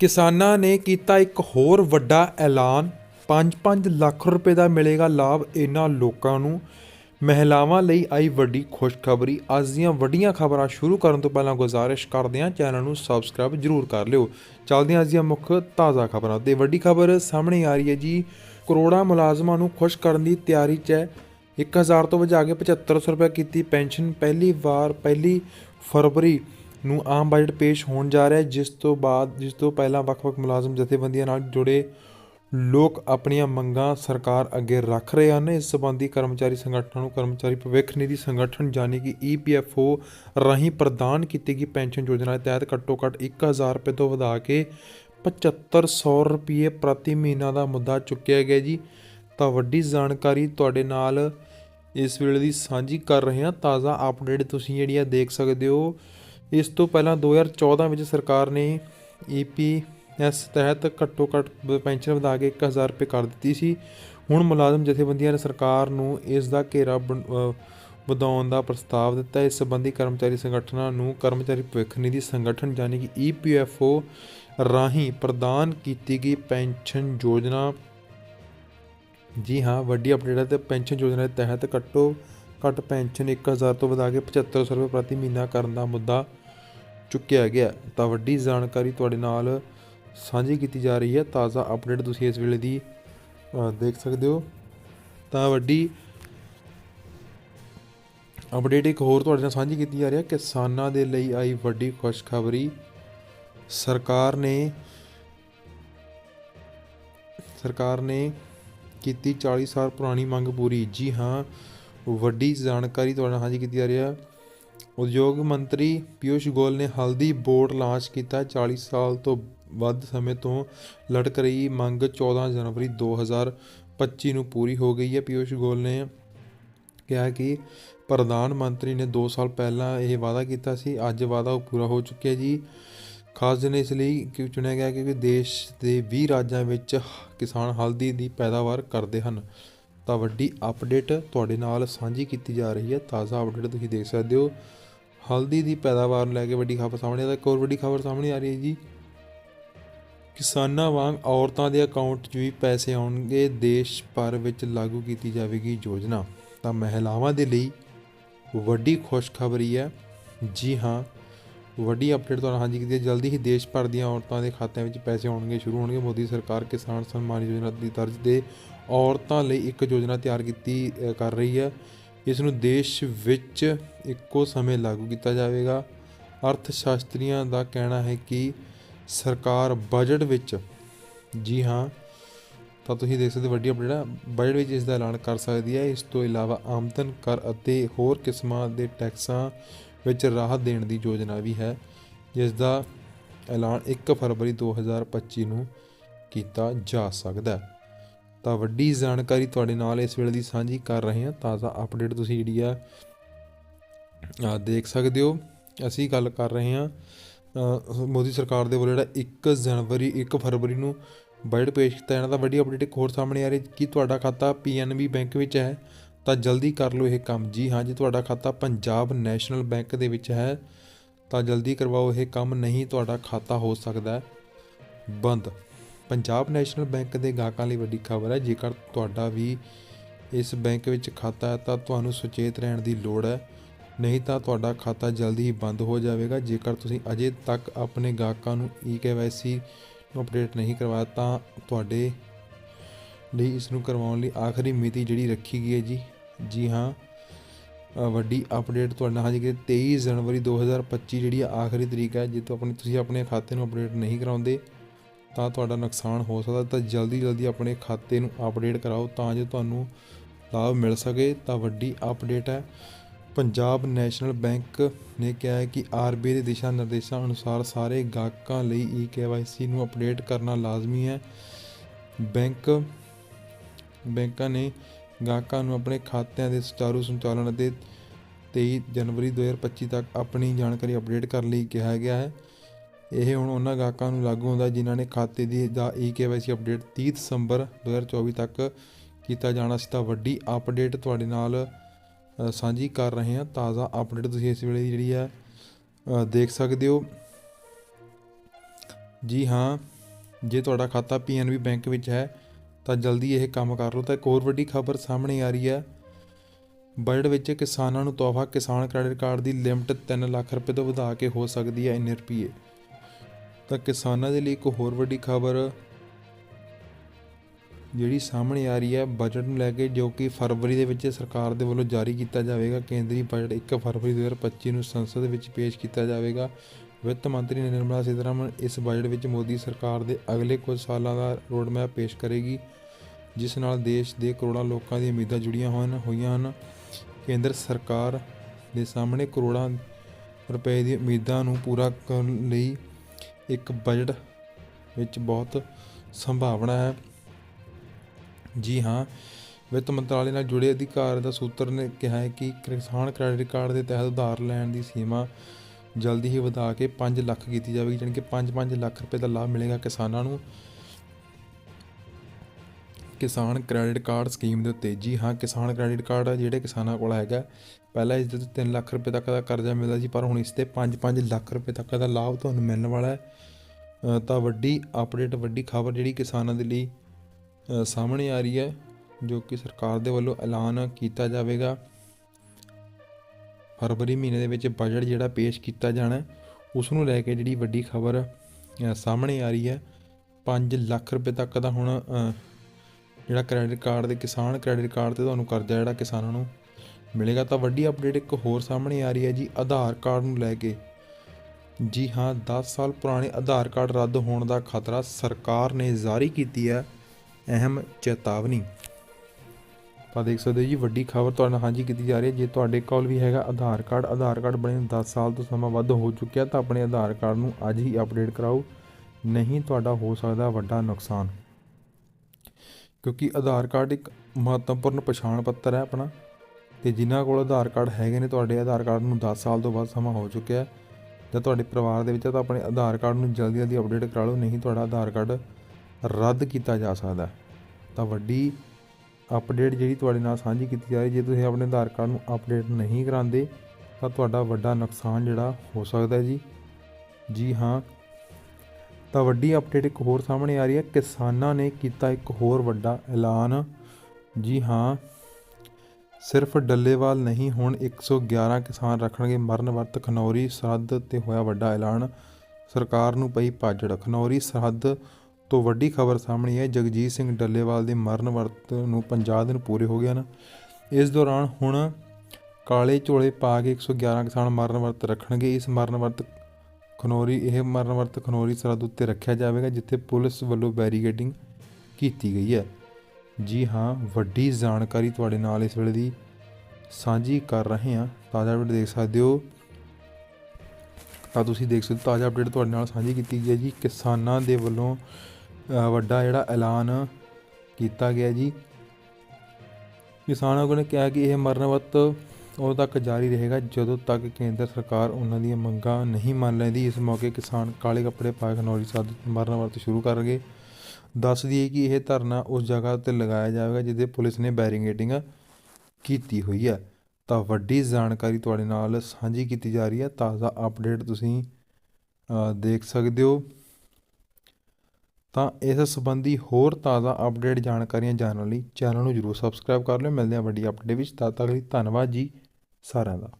ਕਿਸਾਨਾਂ ਨੇ ਕੀਤਾ ਇੱਕ ਹੋਰ ਵੱਡਾ ਐਲਾਨ। 5-5 ਲੱਖ ਰੁਪਏ ਦਾ ਮਿਲੇਗਾ ਲਾਭ ਇਹਨਾਂ ਲੋਕਾਂ ਨੂੰ। ਮਹਿਲਾਵਾਂ ਲਈ ਆਈ ਵੱਡੀ ਖੁਸ਼ਖਬਰੀ। ਅੱਜ ਦੀਆਂ ਵੱਡੀਆਂ ਖਬਰਾਂ ਸ਼ੁਰੂ ਕਰਨ ਤੋਂ ਪਹਿਲਾਂ ਗੁਜ਼ਾਰਿਸ਼ ਕਰਦੇ ਹਾਂ। ਚੈਨਲ ਨੂੰ ਸਬਸਕ੍ਰਾਈਬ ਜਰੂਰ ਕਰ ਲਿਓ। ਚੱਲਦੇ ਹਾਂ ਅੱਜ ਦੀਆਂ ਮੁੱਖ ਤਾਜ਼ਾ ਖਬਰਾਂ ਤੇ ਵੱਡੀ ਖਬਰ ਸਾਹਮਣੇ ਆ ਰਹੀ ਹੈ ਜੀ। ਕਰੋੜਾਂ ਮੁਲਾਜ਼ਮਾਂ ਨੂੰ ਖੁਸ਼ ਕਰਨ ਦੀ ਤਿਆਰੀ 'ਚ ਹੈ। 1000 ਤੋਂ ਵਧਾ ਕੇ 7500 ਰੁਪਏ ਕੀਤੀ ਪੈਨਸ਼ਨ। ਪਹਿਲੀ ਵਾਰ, ਪਹਿਲੀ ਫਰਵਰੀ ਨੂੰ ਆਮ ਬਜਟ ਪੇਸ਼ ਹੋਣ ਜਾ ਰਿਹਾ ਹੈ, ਜਿਸ ਤੋਂ ਬਾਅਦ, ਜਿਸ ਤੋਂ ਪਹਿਲਾਂ ਵੱਖ-ਵੱਖ ਮੁਲਾਜ਼ਮ ਜਥੇਬੰਦੀਆਂ ਨਾਲ ਜੁੜੇ ਲੋਕ ਆਪਣੀਆਂ ਮੰਗਾਂ ਸਰਕਾਰ ਅੱਗੇ ਰੱਖ ਰਹੇ ਹਨ। ਇਸ ਸੰਬੰਧੀ ਕਰਮਚਾਰੀ ਸੰਗਠਨਾਂ ਨੂੰ ਕਰਮਚਾਰੀ ਭਵਿੱਖ ਨਿਧੀ ਸੰਗਠਨ ਯਾਨੀ ਕਿ ਈਪੀਐਫਓ ਰਾਹੀਂ ਪ੍ਰਦਾਨ ਕੀਤੀ ਗਈ ਪੈਨਸ਼ਨ ਯੋਜਨਾ ਦੇ ਤਹਿਤ ਘੱਟੋ-ਘੱਟ 1000 ਰੁਪਏ ਤੋਂ ਵਧਾ ਕੇ 7500 ਰੁਪਏ ਪ੍ਰਤੀ ਮਹੀਨਾ ਦਾ ਮੁੱਦਾ ਚੁੱਕਿਆ ਗਿਆ ਜੀ। ਤਾਂ ਵੱਡੀ ਜਾਣਕਾਰੀ ਤੁਹਾਡੇ ਨਾਲ ਇਸ ਵੇਲੇ ਦੀ ਸਾਂਝੀ ਕਰ ਰਹੇ ਹਾਂ। ਤਾਜ਼ਾ ਅਪਡੇਟ ਤੁਸੀਂ ਜਿਹੜੀ ਆ ਦੇਖ ਸਕਦੇ ਹੋ। ਇਸ ਤੋਂ ਪਹਿਲਾਂ 2014 ਵਿੱਚ ਸਰਕਾਰ ਨੇ ਈਪੀਐਸ ਤਹਿਤ ਘੱਟੋ ਘੱਟ ਪੈਨਸ਼ਨ ਵਧਾ ਕੇ 1000 ਰੁਪਏ ਕਰ ਦਿੱਤੀ ਸੀ। ਹੁਣ ਮੁਲਾਜ਼ਮ ਜਥੇਬੰਦੀਆਂ ਨੇ ਸਰਕਾਰ ਨੂੰ ਇਸ ਦਾ ਘੇਰਾ ਬਣ- ਵਧਾਉਣ ਦਾ ਪ੍ਰਸਤਾਵ ਦਿੱਤਾ। ਇਸ ਸੰਬੰਧੀ ਕਰਮਚਾਰੀ ਸੰਗਠਨਾਂ ਨੂੰ ਕਰਮਚਾਰੀ ਭਵਿੱਖ ਨਿਧੀ ਸੰਗਠਨ ਯਾਨੀ ਕਿ ਈਪੀਐਫਓ ਰਾਹੀਂ ਪ੍ਰਦਾਨ ਕੀਤੀ ਗਈ ਪੈਨਸ਼ਨ ਯੋਜਨਾ। ਜੀ ਹਾਂ, ਵੱਡੀ ਅਪਡੇਟ ਹੈ ਤੇ ਪੈਨਸ਼ਨ ਯੋਜਨਾ ਦੇ ਤਹਿਤ ਘੱਟੋ ਘੱਟ ਪੈਨਸ਼ਨ 1000 ਤੋਂ ਵਧਾ ਕੇ 7500 ਰੁਪਏ ਪ੍ਰਤੀ ਮਹੀਨਾ ਕਰਨ ਦਾ ਮੁੱਦਾ ਚੁੱਕਿਆ ਗਿਆ। ਤਾਂ ਵੱਡੀ ਜਾਣਕਾਰੀ ਤੁਹਾਡੇ ਨਾਲ ਸਾਂਝੀ ਕੀਤੀ ਜਾ ਰਹੀ ਹੈ। ਤਾਜ਼ਾ ਅਪਡੇਟ ਤੁਸੀਂ ਇਸ ਵੇਲੇ ਦੀ ਦੇਖ ਸਕਦੇ ਹੋ। ਤਾਂ ਵੱਡੀ ਅਪਡੇਟ ਇੱਕ ਹੋਰ ਤੁਹਾਡੇ ਨਾਲ ਸਾਂਝੀ ਕੀਤੀ ਜਾ ਰਹੀ ਹੈ। ਕਿਸਾਨਾਂ ਦੇ ਲਈ ਆਈ ਵੱਡੀ ਖੁਸ਼ਖਬਰੀ। ਸਰਕਾਰ ਨੇ ਸਰਕਾਰ ਨੇ ਕੀਤੀ 40 ਸਾਲ ਪੁਰਾਣੀ ਮੰਗ ਪੂਰੀ। ਜੀ ਹਾਂ, ਵੱਡੀ ਜਾਣਕਾਰੀ ਤੁਹਾਡੇ ਨਾਲ ਸਾਂਝੀ ਕੀਤੀ ਜਾ ਰਹੀ ਹੈ। ਉਦਯੋਗ ਮੰਤਰੀ ਪਿਊਸ਼ ਗੋਇਲ ਨੇ ਹਲਦੀ ਬੋਰਡ ਲਾਂਚ ਕੀਤਾ। 40 ਸਾਲ ਤੋਂ ਵੱਧ ਸਮੇਂ ਤੋਂ ਲਟਕ ਰਹੀ ਮੰਗ 14 ਜਨਵਰੀ 2025 ਨੂੰ ਪੂਰੀ ਹੋ ਗਈ ਹੈ। ਪਿਊਸ਼ ਗੋਇਲ ਨੇ ਕਿਹਾ ਕਿ ਪ੍ਰਧਾਨ ਮੰਤਰੀ ਨੇ 2 ਸਾਲ ਪਹਿਲਾਂ ਇਹ ਵਾਅਦਾ ਕੀਤਾ ਸੀ। ਅੱਜ ਵਾਅਦਾ ਉਹ ਪੂਰਾ ਹੋ ਚੁੱਕਿਆ ਜੀ। ਖਾਸ ਦਿਨ ਇਸ ਲਈ ਕਿ ਚੁਣਿਆ ਗਿਆ ਕਿਉਂਕਿ ਦੇਸ਼ ਦੇ 20 ਰਾਜਾਂ ਵਿੱਚ ਕਿਸਾਨ ਹਲਦੀ ਦੀ ਪੈਦਾਵਾਰ ਕਰਦੇ ਹਨ। ਤਾਂ ਵੱਡੀ ਅਪਡੇਟ ਤੁਹਾਡੇ ਨਾਲ ਸਾਂਝੀ ਕੀਤੀ ਜਾ ਰਹੀ ਹੈ। ਤਾਜ਼ਾ ਅਪਡੇਟ ਤੁਸੀਂ ਦੇਖ ਸਕਦੇ ਹੋ। ਹਲਦੀ ਦੀ ਪੈਦਾਵਾਰ ਨੂੰ ਲੈ ਕੇ ਵੱਡੀ ਖਬਰ ਸਾਹਮਣੇ ਆ ਤਾਂ ਇੱਕ ਹੋਰ ਵੱਡੀ ਖਬਰ ਸਾਹਮਣੇ ਆ ਰਹੀ ਹੈ ਜੀ। ਕਿਸਾਨਾਂ ਵਾਂਗ ਔਰਤਾਂ ਦੇ ਅਕਾਊਂਟ 'ਚ ਵੀ ਪੈਸੇ ਆਉਣਗੇ। ਦੇਸ਼ ਭਰ ਵਿੱਚ ਲਾਗੂ ਕੀਤੀ ਜਾਵੇਗੀ ਯੋਜਨਾ। ਤਾਂ ਮਹਿਲਾਵਾਂ ਦੇ ਲਈ ਵੱਡੀ ਖੁਸ਼ਖਬਰੀ ਹੈ। ਜੀ ਹਾਂ, ਵੱਡੀ ਅਪਡੇਟ ਤੁਹਾਨੂੰ ਹਾਂਜੀ ਕੀਤੀ ਜਲਦੀ ਹੀ ਦੇਸ਼ ਭਰ ਦੀਆਂ ਔਰਤਾਂ ਦੇ ਖਾਤਿਆਂ ਵਿੱਚ ਪੈਸੇ ਆਉਣਗੇ, ਸ਼ੁਰੂ ਹੋਣਗੇ। ਮੋਦੀ ਸਰਕਾਰ ਕਿਸਾਨ ਸਨਮਾਨ ਯੋਜਨਾ ਦੀ ਤਰਜ਼ ਦੇ ਔਰਤਾਂ ਲਈ ਇੱਕ ਯੋਜਨਾ ਤਿਆਰ ਕੀਤੀ ਕਰ ਰਹੀ ਹੈ। ਇਸ ਨੂੰ ਦੇਸ਼ ਵਿੱਚ ਇੱਕੋ ਸਮੇਂ ਲਾਗੂ ਕੀਤਾ ਜਾਵੇਗਾ। ਅਰਥ ਸ਼ਾਸਤਰੀਆਂ ਦਾ ਕਹਿਣਾ ਹੈ ਕਿ ਸਰਕਾਰ ਬਜਟ ਵਿੱਚ, ਜੀ ਹਾਂ, ਤਾਂ ਤੁਸੀਂ ਦੇਖ ਸਕਦੇ ਵੱਡੀ ਅਪਡੇਟ ਆ ਬਜਟ ਵਿੱਚ ਇਸ ਦਾ ਐਲਾਨ ਕਰ ਸਕਦੀ ਹੈ। ਇਸ ਤੋਂ ਇਲਾਵਾ ਆਮਦਨ ਕਰ ਅਤੇ ਹੋਰ ਕਿਸਮਾਂ ਦੇ ਟੈਕਸਾਂ ਵਿੱਚ ਰਾਹਤ ਦੇਣ ਦੀ ਯੋਜਨਾ ਵੀ ਹੈ ਜਿਸ ਦਾ ਐਲਾਨ 1 ਫਰਵਰੀ 2025 ਨੂੰ ਕੀਤਾ ਜਾ ਸਕਦਾ ਹੈ। ਤਾਂ ਵੱਡੀ ਜਾਣਕਾਰੀ ਤੁਹਾਡੇ ਨਾਲ ਇਸ ਵੇਲੇ ਦੀ ਸਾਂਝੀ ਕਰ ਰਹੇ ਹਾਂ। ਤਾਜ਼ਾ ਅਪਡੇਟ ਤੁਸੀਂ ਜਿਹੜੀ ਆ ਆ ਦੇਖ ਸਕਦੇ ਹੋ। ਅਸੀਂ ਗੱਲ ਕਰ ਰਹੇ ਹਾਂ ਮੋਦੀ ਸਰਕਾਰ ਦੇ ਵੱਲੋਂ ਜਿਹੜਾ 1 ਜਨਵਰੀ 1 ਫਰਵਰੀ ਨੂੰ ਬਜਟ ਪੇਸ਼ ਕੀਤਾ ਜਾਣਾ। ਤਾਂ ਵੱਡੀ ਅਪਡੇਟ ਇੱਕ ਹੋਰ ਸਾਹਮਣੇ ਆ ਰਹੀ, ਕਿ ਤੁਹਾਡਾ ਖਾਤਾ ਪੀਐਨਬੀ ਬੈਂਕ ਵਿੱਚ ਹੈ? ਤਾਂ ਜਲਦੀ ਕਰ ਲਓ ਇਹ ਕੰਮ। ਜੀ ਹਾਂ ਜੀ, ਤੁਹਾਡਾ ਖਾਤਾ ਪੰਜਾਬ ਨੈਸ਼ਨਲ ਬੈਂਕ ਦੇ ਵਿੱਚ ਹੈ। ਤਾਂ ਜਲਦੀ ਕਰਵਾਓ ਇਹ ਕੰਮ। ਨਹੀਂ, ਤੁਹਾਡਾ ਖਾਤਾ ਹੋ ਸਕਦਾ। ਬੰਦ। ਪੰਜਾਬ ਨੈਸ਼ਨਲ ਬੈਂਕ ਦੇ ਗਾਹਕਾਂ ਲਈ ਵੱਡੀ ਖਬਰ ਹੈ। ਜੇਕਰ ਤੁਹਾਡਾ ਵੀ ਇਸ ਬੈਂਕ ਵਿੱਚ ਖਾਤਾ ਹੈ, ਤਾਂ ਤੁਹਾਨੂੰ ਸੁਚੇਤ ਰਹਿਣ ਦੀ ਲੋੜ ਹੈ। ਨਹੀਂ ਤਾਂ ਤੁਹਾਡਾ ਖਾਤਾ ਜਲਦੀ ਹੀ ਬੰਦ ਹੋ ਜਾਵੇਗਾ। ਜੇਕਰ ਤੁਸੀਂ ਅਜੇ ਤੱਕ ਆਪਣੇ ਗਾਹਕਾਂ ਨੂੰ ਈ-ਕੇਵਾਈਸੀ ਨੂੰ ਅਪਡੇਟ ਨਹੀਂ ਕਰਵਾਇਆ, ਤਾਂ ਤੁਹਾਡੇ ਲਈ ਇਸ ਨੂੰ ਕਰਵਾਉਣ ਲਈ ਆਖਰੀ ਮਿਤੀ ਜਿਹੜੀ ਰੱਖੀ ਗਈ ਹੈ ਜੀ। ਜੀ ਹਾਂ ਵੱਡੀ ਅਪਡੇਟ ਤੁਹਾਡਾ ਨਾਲ ਹਾਜੀ, ਕਿ 23 ਜਨਵਰੀ 2025 ਜਿਹੜੀ ਆਖਰੀ ਤਰੀਕ ਹੈ ਜੇ ਤੋਂ ਆਪਣੀ ਤੁਸੀਂ ਆਪਣੇ ਖਾਤੇ ਨੂੰ ਅਪਡੇਟ ਨਹੀਂ ਕਰਾਉਂਦੇ। ਤਾਂ ਤੁਹਾਡਾ ਨੁਕਸਾਨ ਹੋ ਸਕਦਾ, ਤਾਂ ਜਲਦੀ ਜਲਦੀ ਆਪਣੇ ਖਾਤੇ ਨੂੰ ਅਪਡੇਟ ਕਰਾਓ ਤਾਂ ਜੋ ਤੁਹਾਨੂੰ ਲਾਭ ਮਿਲ ਸਕੇ। ਤਾਂ ਵੱਡੀ ਅਪਡੇਟ ਹੈ। ਪੰਜਾਬ ਨੈਸ਼ਨਲ ਬੈਂਕ ਨੇ ਕਿਹਾ ਹੈ ਕਿ ਆਰਬੀਆਈ ਦੇ ਦਿਸ਼ਾ ਨਿਰਦੇਸ਼ਾਂ ਅਨੁਸਾਰ ਸਾਰੇ ਗਾਹਕਾਂ ਲਈ ਈ ਕੇਵਾਈਸੀ ਨੂੰ ਅਪਡੇਟ ਕਰਨਾ ਲਾਜ਼ਮੀ ਹੈ। ਬੈਂਕ, ਬੈਂਕਾਂ ਨੇ ਗਾਹਕਾਂ ਨੂੰ ਆਪਣੇ ਖਾਤਿਆਂ ਦੇ ਸੁਚਾਰੂ ਸੰਚਾਲਨ ਅਤੇ 23 ਜਨਵਰੀ 2025 ਤੱਕ ਆਪਣੀ ਜਾਣਕਾਰੀ ਅਪਡੇਟ ਕਰਨ ਲਈ ਕਿਹਾ ਗਿਆ ਹੈ। ਇਹ ਹੁਣ ਉਹਨਾਂ ਗਾਹਕਾਂ ਨੂੰ ਲਾਗੂ ਹੁੰਦਾ ਜਿਨ੍ਹਾਂ ਨੇ ਖਾਤੇ ਦੀ ਦਾ ਈ-ਕੇਵਾਈਸੀ ਅਪਡੇਟ 30 ਦਸੰਬਰ 2024 ਤੱਕ ਕੀਤਾ ਜਾਣਾ ਸੀ। ਤਾਂ ਵੱਡੀ ਅਪਡੇਟ ਤੁਹਾਡੇ ਨਾਲ ਸਾਂਝੀ ਕਰ ਰਹੇ ਹਾਂ। ਤਾਜ਼ਾ ਅਪਡੇਟ ਤੁਸੀਂ ਇਸ ਵੇਲੇ ਜਿਹੜੀ ਹੈ ਦੇਖ ਸਕਦੇ ਹੋ। ਜੀ ਹਾਂ, ਜੇ ਤੁਹਾਡਾ ਖਾਤਾ ਪੀਐਨਬੀ ਬੈਂਕ ਵਿੱਚ ਹੈ, ਤਾਂ ਜਲਦੀ ਇਹ ਕੰਮ ਕਰ ਲਓ। ਤਾਂ ਇੱਕ ਹੋਰ ਵੱਡੀ ਖਬਰ ਸਾਹਮਣੇ ਆ ਰਹੀ ਹੈ। ਬਜਟ ਵਿੱਚ ਕਿਸਾਨਾਂ ਨੂੰ ਤੋਹਫਾ ਕਿਸਾਨ ਕ੍ਰੈਡਿਟ ਕਾਰਡ ਦੀ ਲਿਮਟ 3 ਲੱਖ ਰੁਪਏ ਤੋਂ ਵਧਾ ਕੇ ਹੋ ਸਕਦੀ ਹੈ ਇੰਨੇ ਰੁਪਏ। ਤਾਂ ਕਿਸਾਨਾਂ ਦੇ ਲਈ ਇੱਕ ਹੋਰ ਵੱਡੀ ਖਬਰ ਜਿਹੜੀ ਸਾਹਮਣੇ ਆ ਰਹੀ ਹੈ ਬਜਟ ਨੂੰ ਲੈ ਕੇ ਜੋ ਕਿ ਫਰਵਰੀ ਦੇ ਵਿੱਚ ਸਰਕਾਰ ਦੇ ਵੱਲੋਂ ਜਾਰੀ ਕੀਤਾ ਜਾਵੇਗਾ, ਕੇਂਦਰੀ ਬਜਟ 1 ਫਰਵਰੀ 2025 ਨੂੰ ਸੰਸਦ ਵਿੱਚ ਪੇਸ਼ ਕੀਤਾ ਜਾਵੇਗਾ। ਵਿੱਤ ਮੰਤਰੀ ਨਿਰਮਲਾ ਸੀਤਾਰਮਨ ਇਸ ਬਜਟ ਵਿੱਚ ਮੋਦੀ ਸਰਕਾਰ ਦੇ ਅਗਲੇ ਕੁਝ ਸਾਲਾਂ ਦਾ ਰੋਡਮੈਪ ਪੇਸ਼ ਕਰੇਗੀ, ਜਿਸ ਨਾਲ ਦੇਸ਼ ਦੇ ਕਰੋੜਾਂ ਲੋਕਾਂ ਦੀਆਂ ਉਮੀਦਾਂ ਜੁੜੀਆਂ ਹਨ ਹੋਈਆਂ ਹਨ। ਕੇਂਦਰ ਸਰਕਾਰ ਦੇ ਸਾਹਮਣੇ ਕਰੋੜਾਂ ਰੁਪਏ ਦੀ ਉਮੀਦਾਂ ਨੂੰ ਪੂਰਾ ਕਰਨ ਲਈ ਇੱਕ ਬਜਟ ਵਿੱਚ ਬਹੁਤ ਸੰਭਾਵਨਾ ਹੈ। ਜੀ ਹਾਂ, ਵਿੱਤ ਮੰਤਰਾਲੇ ਨਾਲ ਜੁੜੇ ਅਧਿਕਾਰ ਦਾ ਸੂਤਰ ਨੇ ਕਿਹਾ ਹੈ ਕਿ ਕਿਸਾਨ ਕ੍ਰੈਡਿਟ ਕਾਰਡ ਦੇ ਤਹਿਤ ਉਧਾਰ ਲੈਣ ਦੀ ਸੀਮਾ ਜਲਦੀ ਹੀ ਵਧਾ ਕੇ 5 ਲੱਖ ਕੀਤੀ ਜਾਵੇਗੀ, ਜਾਣੀ ਕਿ 5-5 ਲੱਖ ਰੁਪਏ ਦਾ ਲਾਭ ਮਿਲੇਗਾ ਕਿਸਾਨਾਂ ਨੂੰ। ਕਿਸਾਨ ਕ੍ਰੈਡਿਟ ਕਾਰਡ ਸਕੀਮ ਦੇ ਉੱਤੇ। ਜੀ ਹਾਂ, ਕਿਸਾਨ ਕ੍ਰੈਡਿਟ ਕਾਰਡ ਆ, ਜਿਹੜੇ ਕਿਸਾਨਾਂ ਕੋਲ ਹੈਗਾ। ਪਹਿਲਾਂ ਇਸ ਦੇ ਉੱਤੇ 3 ਲੱਖ ਰੁਪਏ ਤੱਕ ਦਾ ਕਰਜ਼ਾ ਮਿਲਦਾ ਸੀ, ਪਰ ਹੁਣ ਇਸ ਤੇ 5-5 ਲੱਖ ਰੁਪਏ ਤੱਕ ਦਾ ਲਾਭ ਤੁਹਾਨੂੰ ਮਿਲਣ ਵਾਲਾ ਹੈ। ਤਾਂ ਵੱਡੀ ਅਪਡੇਟ ਵੱਡੀ ਖਬਰ ਜਿਹੜੀ ਕਿਸਾਨਾਂ ਦੇ ਲਈ ਸਾਹਮਣੇ ਆ ਰਹੀ ਹੈ, ਜੋ ਕਿ ਸਰਕਾਰ ਦੇ ਵੱਲੋਂ ਐਲਾਨ ਕੀਤਾ ਜਾਵੇਗਾ। ਫਰਵਰੀ ਮਹੀਨੇ ਦੇ ਵਿੱਚ ਬਜਟ ਜਿਹੜਾ ਪੇਸ਼ ਕੀਤਾ ਜਾਣਾ ਉਸ ਨੂੰ ਲੈ ਕੇ ਜਿਹੜੀ ਵੱਡੀ ਖਬਰ ਸਾਹਮਣੇ ਆ ਰਹੀ ਹੈ। 5 ਲੱਖ ਰੁਪਏ ਤੱਕ ਦਾ ਹੁਣ ਜਿਹੜਾ ਕ੍ਰੈਡਿਟ ਕਾਰਡ ਦੇ ਕਿਸਾਨ ਕ੍ਰੈਡਿਟ ਕਾਰਡ ਤੇ ਤੁਹਾਨੂੰ ਕਰਜ਼ਾ ਜਿਹੜਾ ਕਿਸਾਨਾਂ ਨੂੰ ਮਿਲੇਗਾ, ਤਾਂ ਵੱਡੀ ਅਪਡੇਟ ਇੱਕ ਹੋਰ ਸਾਹਮਣੇ ਆ ਰਹੀ ਹੈ ਜੀ, ਆਧਾਰ ਕਾਰਡ ਨੂੰ ਲੈ ਕੇ। ਜੀ ਹਾਂ 10 ਸਾਲ ਪੁਰਾਣੇ ਆਧਾਰ ਕਾਰਡ ਰੱਦ ਹੋਣ ਦਾ ਖਤਰਾ ਸਰਕਾਰ ਨੇ ਜਾਰੀ ਕੀਤੀ ਹੈ, ਅਹਿਮ ਚੇਤਾਵਨੀ। ਤਾਂ ਦੇਖ ਸਕਦੇ ਹੋ ਜੀ, ਵੱਡੀ ਖਬਰ ਤੁਹਾਡੇ ਨਾਲ ਸਾਂਝੀ ਕੀਤੀ ਜਾ ਰਹੀ ਹੈ, ਜੇ ਤੁਹਾਡੇ ਕੋਲ ਵੀ ਹੈਗਾ ਆਧਾਰ ਕਾਰਡ ਆਧਾਰ ਕਾਰਡ ਬਣੇ ਨੂੰ 10 ਸਾਲ ਤੋਂ ਸਮਾਂ ਵੱਧ ਹੋ ਚੁੱਕਿਆ, ਤਾਂ ਆਪਣੇ ਆਧਾਰ ਕਾਰਡ ਨੂੰ ਅੱਜ ਹੀ ਅਪਡੇਟ ਕਰਾਓ। ਨਹੀਂ, ਤੁਹਾਡਾ ਹੋ ਸਕਦਾ ਵੱਡਾ ਨੁਕਸਾਨ। ਕਿਉਂਕਿ ਆਧਾਰ ਕਾਰਡ ਇੱਕ ਮਹੱਤਵਪੂਰਨ ਪਛਾਣ ਪੱਤਰ ਹੈ ਆਪਣਾ ਤੇ ਜਿਨ੍ਹਾਂ ਕੋਲ ਆਧਾਰ ਕਾਰਡ ਹੈਗੇ ਨੇ, ਤੁਹਾਡੇ ਆਧਾਰ ਕਾਰਡ ਨੂੰ 10 ਸਾਲ ਤੋਂ ਵੱਧ ਸਮਾਂ ਹੋ ਚੁੱਕਿਆ ਹੈ। ਜਾਂ ਤੁਹਾਡੇ ਪਰਿਵਾਰ ਦੇ ਵਿੱਚ ਹੈ ਤਾਂ ਆਪਣੇ ਆਧਾਰ ਕਾਰਡ ਨੂੰ ਜਲਦੀ ਜਲਦੀ ਅਪਡੇਟ ਕਰਾ ਲਓ, ਨਹੀਂ ਤੁਹਾਡਾ ਆਧਾਰ ਕਾਰਡ ਰੱਦ ਕੀਤਾ ਜਾ ਸਕਦਾ ਤਾਂ ਵੱਡੀ ਅਪਡੇਟ ਜਿਹੜੀ ਤੁਹਾਡੇ ਨਾਲ ਸਾਂਝੀ ਕੀਤੀ ਜਾ ਰਹੀ, ਜੇ ਤੁਸੀਂ ਆਪਣੇ ਆਧਾਰ ਕਾਰਡ ਨੂੰ ਅਪਡੇਟ ਨਹੀਂ ਕਰਾਉਂਦੇ, ਤਾਂ ਤੁਹਾਡਾ ਵੱਡਾ ਨੁਕਸਾਨ ਜਿਹੜਾ ਹੋ ਸਕਦਾ ਜੀ। ਜੀ ਹਾਂ ਤਾਂ ਵੱਡੀ ਅਪਡੇਟ ਇੱਕ ਹੋਰ ਸਾਹਮਣੇ ਆ ਰਹੀ ਹੈ। ਕਿਸਾਨਾਂ ਨੇ ਕੀਤਾ ਇੱਕ ਹੋਰ ਵੱਡਾ ਐਲਾਨ। ਜੀ ਹਾਂ, ਸਿਰਫ ਡੱਲੇਵਾਲ ਨਹੀਂ, ਹੁਣ 111 ਕਿਸਾਨ ਰੱਖਣਗੇ ਮਰਨ ਵਰਤ। ਖਨੌਰੀ ਸਰਹੱਦ ਤੇ ਹੋਇਆ ਵੱਡਾ ਐਲਾਨ। ਸਰਕਾਰ ਨੂੰ ਪਈ ਭਾਜੜ। ਖਨੌਰੀ ਸਰਹੱਦ ਤੋਂ ਵੱਡੀ ਖਬਰ ਸਾਹਮਣੇ ਹੈ ਜਗਜੀਤ ਸਿੰਘ ਡੱਲੇਵਾਲ ਦੇ ਮਰਨ ਵਰਤ ਨੂੰ 50 ਦਿਨ ਪੂਰੇ ਹੋ ਗਏ ਹਨ। ਇਸ ਦੌਰਾਨ ਹੁਣ ਕਾਲੇ ਝੋਲੇ ਪਾ ਕੇ 111 ਕਿਸਾਨ ਮਰਨ ਵਰਤ ਰੱਖਣਗੇ। ਇਸ ਮਰਨ ਵਰਤ ਖਨੌਰੀ, ਇਹ ਮਰਨਵਰਤ ਖਨੌਰੀ ਸਰਹੱਦ ਉੱਤੇ ਰੱਖਿਆ ਜਾਵੇਗਾ, ਜਿੱਥੇ ਪੁਲਿਸ ਵੱਲੋਂ ਬੈਰੀਕੇਡਿੰਗ ਕੀਤੀ ਗਈ ਹੈ। ਜੀ ਹਾਂ, ਵੱਡੀ ਜਾਣਕਾਰੀ ਤੁਹਾਡੇ ਨਾਲ ਇਸ ਵੇਲੇ ਦੀ ਸਾਂਝੀ ਕਰ ਰਹੇ ਹਾਂ। ਤਾਜ਼ਾ ਅਪਡੇਟ ਦੇਖ ਸਕਦੇ ਹੋ। ਤਾਂ ਤੁਸੀਂ ਦੇਖ ਸਕਦੇ ਤਾਜ਼ਾ ਅਪਡੇਟ ਤੁਹਾਡੇ ਨਾਲ ਸਾਂਝੀ ਕੀਤੀ ਗਈ ਹੈ ਜੀ। ਕਿਸਾਨਾਂ ਦੇ ਵੱਲੋਂ ਵੱਡਾ ਜਿਹੜਾ ਐਲਾਨ ਕੀਤਾ ਗਿਆ ਜੀ। ਕਿਸਾਨਾਂ ਨੇ ਕਿਹਾ ਕਿ ਇਹ ਮਰਨ ਵਰਤ ਉਦੋਂ ਤੱਕ ਜਾਰੀ ਰਹੇਗਾ ਜਦੋਂ ਤੱਕ ਕੇਂਦਰ ਸਰਕਾਰ ਉਹਨਾਂ ਦੀਆਂ ਮੰਗਾਂ ਨਹੀਂ ਮੰਨ ਲੈਂਦੀ। ਇਸ ਮੌਕੇ ਕਿਸਾਨ ਕਾਲੇ ਕੱਪੜੇ ਪਾ ਕੇ ਨੌਰੀ ਸਾਧ ਮਰਨ ਵਰਤ ਸ਼ੁਰੂ ਕਰਨਗੇ। ਦੱਸ ਦਈਏ ਕਿ ਇਹ ਧਰਨਾ ਉਸ ਜਗ੍ਹਾ ਤੇ ਲਗਾਇਆ ਜਾਵੇਗਾ ਜਿੱਥੇ ਪੁਲਿਸ ਨੇ ਬੈਰੀਗੇਟਿੰਗ ਕੀਤੀ ਹੋਈ ਹੈ। ਤਾਂ ਵੱਡੀ ਜਾਣਕਾਰੀ ਤੁਹਾਡੇ ਨਾਲ ਸਾਂਝੀ ਕੀਤੀ ਜਾ ਰਹੀ ਹੈ। ਤਾਜ਼ਾ ਅਪਡੇਟ ਤੁਸੀਂ ਦੇਖ ਸਕਦੇ ਹੋ। ਤਾਂ ਇਸ ਸੰਬੰਧੀ ਹੋਰ ਤਾਜ਼ਾ ਅਪਡੇਟ ਜਾਣਕਾਰੀਆਂ ਜਾਣਨ ਲਈ ਚੈਨਲ ਨੂੰ ਜਰੂਰ ਸਬਸਕ੍ਰਾਈਬ ਕਰ ਲਿਓ। ਮਿਲਦੇ ਹਾਂ ਵੱਡੀ ਅਪਡੇਟ ਵਿੱਚ। ਤਦ ਤੱਕ ਲਈ ਧੰਨਵਾਦ ਜੀ। ਸਾਰਿਆਂ ਦਾ